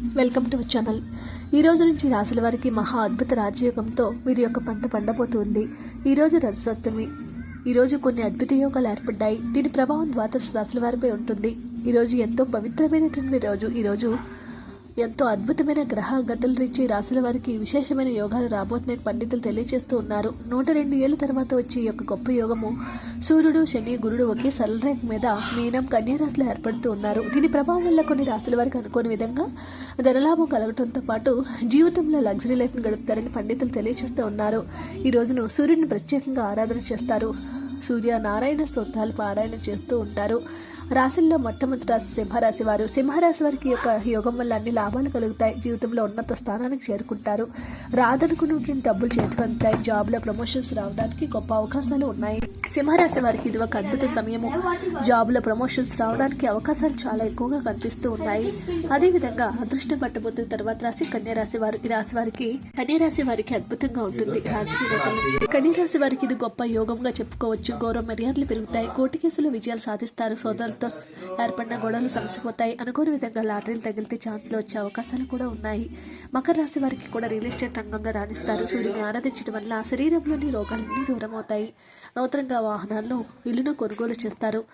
Welcome to channel. ఈ రోజు నుంచి రాశుల వారికి మహా అద్భుత రాజయోగంతో వీరి యొక్క పంట పండబోతుంది. ఈరోజు రోజు రథసప్తమి. కొన్ని అద్భుత యోగాలు ఏర్పడ్డాయి. దీని ప్రభావం ద్వాదశ రాశుల వారిపై ఉంటుంది. ఈరోజు ఎంతో పవిత్రమైనటువంటి రోజు. ఈరోజు ఎంతో అద్భుతమైన గ్రహ గతులు రీచి రాశుల వారికి విశేషమైన యోగాలు రాబోతున్నాయని పండితులు తెలియజేస్తూ ఉన్నారు. నూట రెండు ఏళ్ళ తర్వాత వచ్చే ఈ యొక్క గొప్ప యోగము సూర్యుడు శని గురుడు ఒకే సరళరేఖ మీద మీనం కన్యారాశిలో ఏర్పడుతూ ఉన్నారు. దీని ప్రభావం వల్ల కొన్ని రాశుల వారికి అనుకోని విధంగా ధనలాభం కలగడంతో పాటు జీవితంలో లగ్జరీ లైఫ్ను గడుపుతారని పండితులు తెలియజేస్తూ ఉన్నారు. ఈ రోజును సూర్యుడిని ప్రత్యేకంగా ఆరాధన చేస్తారు. సూర్య నారాయణ స్తోత్రాలు పారాయణ చేస్తూ ఉంటారు. రాశుల్లో మొట్టమొదటి రాశి సింహరాశి వారు. సింహరాశి వారికి యొక్క యోగం వల్ల అన్ని లాభాలు కలుగుతాయి. జీవితంలో ఉన్నత స్థానానికి చేరుకుంటారు. రాదనుకున్నటువంటి డబ్బులు చేతికి అందుతాయి. జాబ్లో ప్రమోషన్స్ రావడానికి గొప్ప అవకాశాలు ఉన్నాయి. సింహరాశి వారికి ఇది ఒక అద్భుత సమయము. జాబ్లో ప్రమోషన్స్ రావడానికి అవకాశాలు చాలా ఎక్కువగా కనిపిస్తూ ఉన్నాయి. అదేవిధంగా అదృష్టం పట్టబోతున్న తర్వాత రాశి కన్యారాశి వారు. ఈ రాశి వారికి కన్యారాశి వారికి అద్భుతంగా ఉంటుంది. రాజకీయ కన్యారాశి వారికి ఇది గొప్ప యోగంగా చెప్పుకోవచ్చు. గౌరవ మర్యాదలు పెరుగుతాయి. కోర్టు కేసులో విజయాలు సాధిస్తారు. సోదరులతో ఏర్పడిన గొడవలు సమసిపోతాయి. అనుకోని విధంగా లాటరీలు తగిలితే ఛాన్సులు వచ్చే అవకాశాలు కూడా ఉన్నాయి. మకర రాశి వారికి కూడా రియల్ ఎస్టేట్ రంగంలో రాణిస్తారు. సూర్యుని ఆరాధించడం వల్ల శరీరంలోని రోగాలన్నీ దూరం అవుతాయి. నూతనంగా వాహనాల్లో ఇల్లును కొనుగోలు చేస్తారు.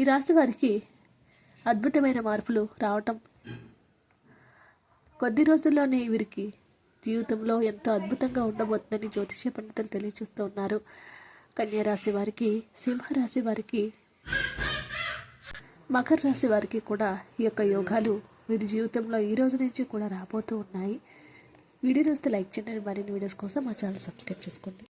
ఈ రాశి వారికి అద్భుతమైన మార్పులు రావటం కొద్ది రోజుల్లోనే వీరికి జీవితంలో ఎంతో అద్భుతంగా ఉండబోతుందని జ్యోతిష పండితులు తెలియజేస్తూ ఉన్నారు. కన్యా రాశి వారికి సింహరాశి వారికి మకర రాశి వారికి కూడా ఈ యొక్క యోగాలు వీరి జీవితంలో ఈ రోజు నుంచి కూడా రాబోతూ ఉన్నాయి. వీడియో వస్తే లైక్ చేయండి. మరిన్ని వీడియోస్ కోసం మా ఛానల్ సబ్స్క్రైబ్ చేసుకోండి.